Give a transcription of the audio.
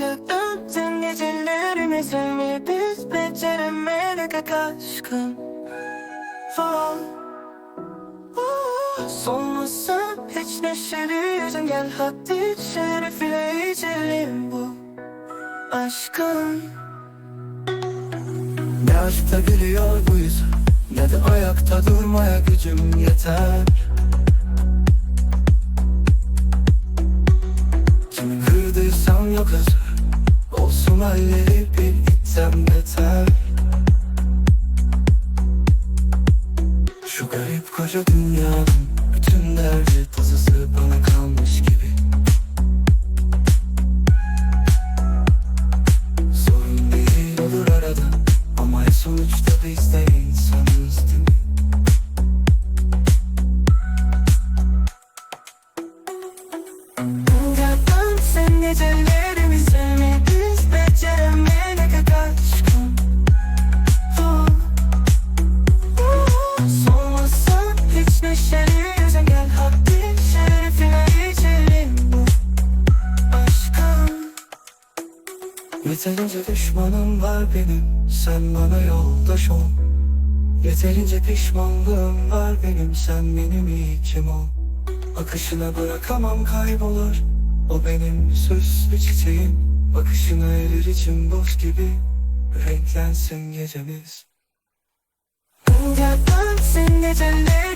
Döktün gecelerimizi mi biz beceremedik aşkım. Fall Solmasın hiç neşeli yüzün gel hadi şerefiyle içelim bu aşkın. Ne aşkta gülüyor bu yüz Ne de ayakta durmaya gücüm yeter. Kimi kırdıysam yok özür halleri bir gitsem yeter Şu garip koca dünyanın Bütün derdi tasası bana kalmış gibi Sorun değil olur arada Ama sonuçta biz de insanız değil mi? Yalan sen gecelerimi Yeterince düşmanım var benim sen bana yoldaş ol. Yeterince pişmanlığım var benim sen benim ilkim ol? Akışına bırakamam kaybolur O benim süslü çiçeğim. Bakışına erir içim buz gibi Renklensin gecemiz. Yalan sen gecelerimi